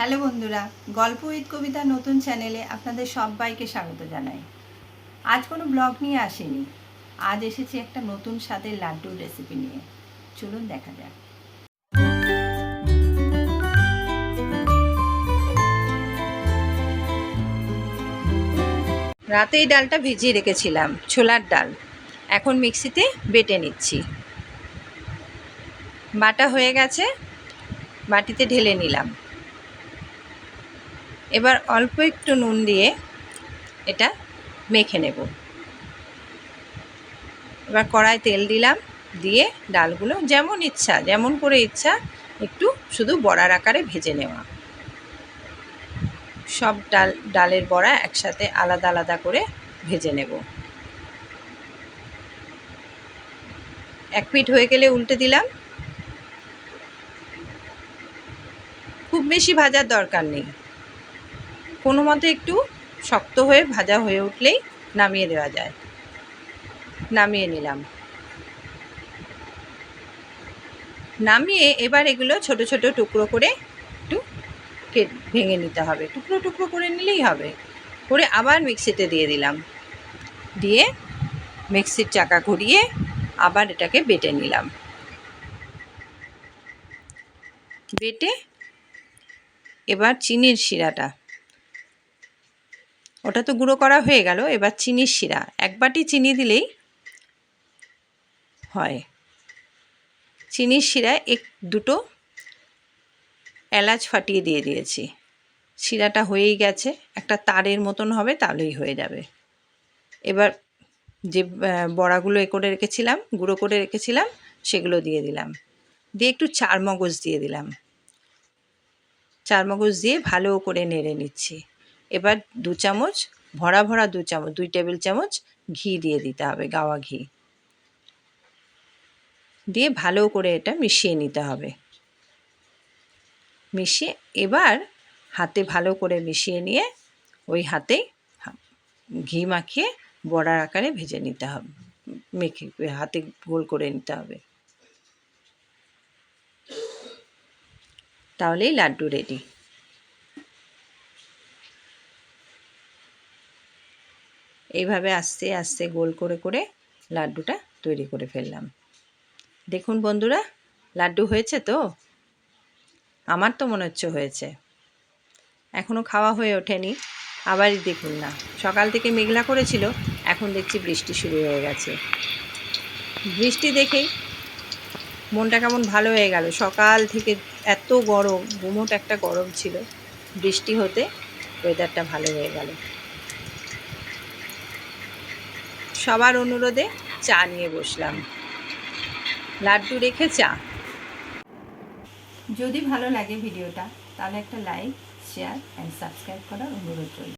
Hello বন্ধুরা, গল্প with কবিতা নতুন চ্যানেলে আপনাদের সবাইকে স্বাগত জানাই। আজ কোনো ব্লগ নিয়ে আসেনি। আজ এসেছি একটা নতুন স্বাদের লাড্ডুর রেসিপি নিয়ে। চলুন দেখা যাক। রাতেই ডালটা ভিজিয়ে রেখেছিলাম, ছোলার ডাল। এখন মিক্সিতে বেটে নিচ্ছি। বাটা হয়ে গেছে, বাটিতে ঢেলে নিলাম। এবার অল্প একটু নুন দিয়ে এটা মেখে নেব। এবার কড়ায় তেল দিলাম, দিয়ে ডালগুলো যেমন ইচ্ছা, যেমন করে ইচ্ছা, একটু শুধু বড়ার আকারে ভেজে নেওয়া। সব ডাল, ডালের বড়া একসাথে আলাদা আলাদা করে ভেজে নেব। এক পিঠ হয়ে গেলে উল্টে দিলাম। খুব বেশি ভাজার দরকার নেই। কোনো মতে একটু শক্ত হয়ে ভাজা হয়ে উঠলেই নামিয়ে দেওয়া যায়। নামিয়ে নিলাম। নামিয়ে এবার এগুলো ছোট ছোট টুকরো করে একটু ভেঙে নিতে হবে। টুকরো টুকরো করে নিলেই হবে। করে আবার মিক্সিতে দিয়ে দিলাম। দিয়ে মিক্সির চাকা ঘুরিয়ে আবার এটাকে বেটে নিলাম। বেটে এবার চিনির শিরাটা ওটা তো গুঁড়ো করা হয়ে গেল, এবার চিনির শিরা। এক বাটি চিনি দিলেই হয়। চিনির শিরায় এক দুটো এলাচ ফাটিয়ে দিয়ে দিয়েছি। শিরাটা হয়েই গেছে, একটা তারের মতন হবে তাহলেই হয়ে যাবে। এবার যে বড়াগুলো এ করে রেখেছিলাম, গুঁড়ো করে রেখেছিলাম, সেগুলো দিয়ে দিলাম। দিয়ে একটু চার মগজ দিয়ে দিলাম। চার মগজ দিয়ে ভালো করে নেড়ে নিচ্ছি। এবার দু চামচ, ভরা ভরা দু চামচ, দুই টেবিল চামচ ঘি দিয়ে দিতে হবে, গাওয়া ঘি। দিয়ে ভালো করে এটা মিশিয়ে নিতে হবে। মিশিয়ে, এবার হাতে ভালো করে মিশিয়ে নিয়ে ওই হাতেই হা- ঘি মাখিয়ে বড়ার আকারে ভেজে নিতে হবে মেখে, হাতে গোল করে নিতে হবে। তাহলেই লাড্ডু রেডি এইভাবে আস্তে আস্তে গোল করে করে লাড্ডুটা তৈরি করে ফেললাম। দেখুন বন্ধুরা, লাড্ডু হয়েছে তো? আমার তো মনে হচ্ছে হয়েছে। এখনও খাওয়া হয়ে ওঠেনি, আবারই দেখুন না। সকাল থেকে মেঘলা করেছিল, এখন দেখছি বৃষ্টি শুরু হয়ে গেছে। বৃষ্টি দেখেই মনটা কেমন ভালো হয়ে গেল। সকাল থেকে এত গরম গুমোট একটা গরম ছিল। বৃষ্টি হতে ওয়েদারটা ভালো হয়ে গেল। সবার অনুরোধে চা নিয়ে বসলাম। লাড্ডু রেখে চা। যদি ভালো লাগে ভিডিওটা, তাহলে একটা লাইক, শেয়ার অ্যান্ড সাবস্ক্রাইব করার অনুরোধ রইল।